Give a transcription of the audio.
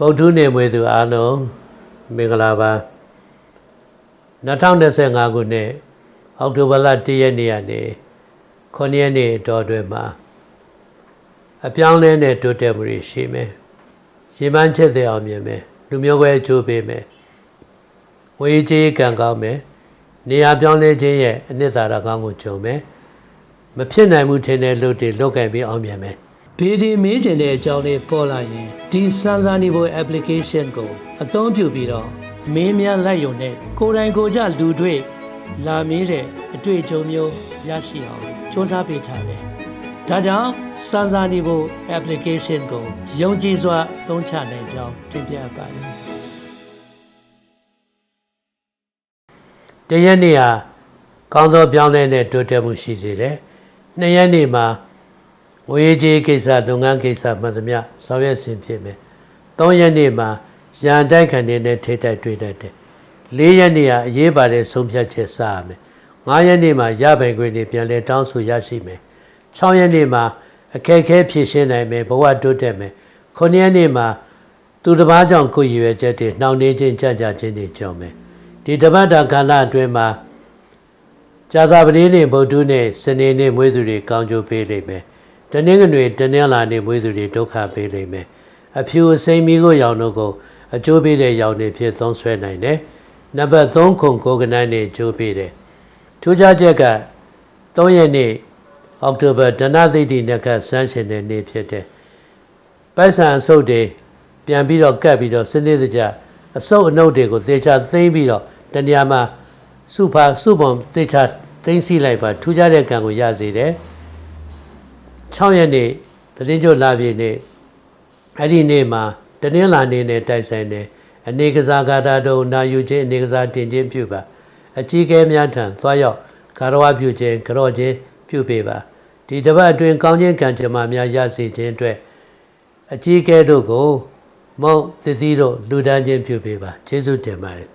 ပုတ်ထုနေမွေသူအားလုံးမင်္ဂလာပါ2025ခုနှစ်အောက်တိုဘာလ1ရက်နေ့ကနေ9ရက်နေ့တော်တွင်မှာအပြောင်းလဲနဲ့တိုးတက်မှုတွေရှိမယ်ရေမှန်းချက်တဲ့အောင်မြင်မယ်လူမျိုးပဲအကျိုးပေးမယ်ဝေးကြီးကံကောင်းမယ်နေရာပြောင်းလဲခြင်းရဲ့အနှစ်သာရကောင်းကိုကြုံမယ်မဖြစ်နိုင်မှုထင်တဲ့လူတွေလုတ်ကင်ပြီးအောင်မြင်မယ် ဘေဒီမေးကျင်တဲ့အကြောင်းလေးပေါ်လာရင်ဒီစမ်းစာနေဖို့ application ကို အသုံးပြုပြီးတော့မင်းများလိုက်ရုံနဲ့ကိုယ်တိုင်ကိုယ်ကြလူတွေလာမေးတဲ့အတွေ့အကြုံမျိုးရရှိအောင်စ조사ပေးထားတယ်။ဒါကြောင့်စမ်းစာနေဖို့ application ကိုယုံကြည်စွာအသုံးချနိုင်ကြောင်းတင်ပြပါတယ်။တရက်နေ့ဟာကောင်းသောပြောင်းလဲတဲ့တိုးတက်မှုရှိစေတယ်။နှစ်ရက်နေ့မှာ ငွေကြေးကိစ္စလုပ်ငန်းကိစ္စမှန်သမျှဆောင်ရွက်စဉ်ဖြစ်မယ်။၃ရက်နေ့မှာရန်တိုက်ခံနေတဲ့ထိတိုက်တွေ့တတ်တယ်။၄ရက်နေ့ဟာအရေးပါတဲ့ဆုံးဖြတ်ချက်စရမယ်။၅ရက်နေ့မှာရပိုင်ခွင့်တွေပြန်လည်တောင်းဆိုရရှိမယ်။၆ရက်နေ့မှာအခက်အခဲဖြေရှင်းနိုင်မယ်ဘဝတိုးတက်မယ်။9ရက်နေ့မှာသူတစ်ပါးကြောင့်ကိုယ်ရည်ရွယ်ချက်တွေနှောင့်နှေးခြင်းကြံ့ကြာခြင်းတွေကြုံမယ်။ဒီတပတ်တာကာလအတွင်းမှာဇာတာပတိနေ့ဗုဒ္ဓနေ့စနေနေ့မွေးသူတွေကောင်းကျိုးပေးလိမ့်မယ်။ တနင်္ဂနွေတနင်္လာနေ့မွေးသူတွေဒုက္ခပေးလိမ့်မယ်။အဖြူအစိမ်းမီးကိုရောင်တို့ကိုအကျိုးပေးတဲ့ရောင်တွေဖြစ်သုံးဆွဲနိုင်တယ်။နံပါတ်3ခုကိုကနန်းနေအကျိုးပေးတယ်။ထူးခြားချက်က3ရက်နေ့အောက်တိုဘာဒဏသိတိနက္ခဆန်းရှင်တဲ့နေ့ဖြစ်တယ်။ပိုက်ဆံအစုပ်တွေပြန်ပြီးတော့ကတ်ပြီးတော့စနစ်တကျအစုပ်အနှုတ်တွေကိုသေချာသိမ်းပြီးတော့တနေရာမှာစုဖာစုပုံသေချာသိမ်းစီလိုက်ပါထူးခြားတဲ့ကံကိုရစေတယ် 6ရက်နေ့တတိကျလာပြည့်နေ့အဲ့ဒီနေ့မှာတနင်္လာနေ့နဲ့တိုက်ဆိုင်တယ်အနေကစားကာတာတို့နာယူခြင်းအနေကစားတင်ခြင်းပြုပါအကြီးကဲများထံသွားရောက်ကာရဝပြုခြင်းကြော့ခြင်းပြုပေးပါဒီတစ်ပတ်အတွင်းကောင်းခြင်းကံကြမ္မာများရစေခြင်းအတွက်အကြီးကဲတို့ကိုမုံသတိတို့လူဒန်းခြင်းပြုပေးပါကျေးဇူးတင်ပါတယ်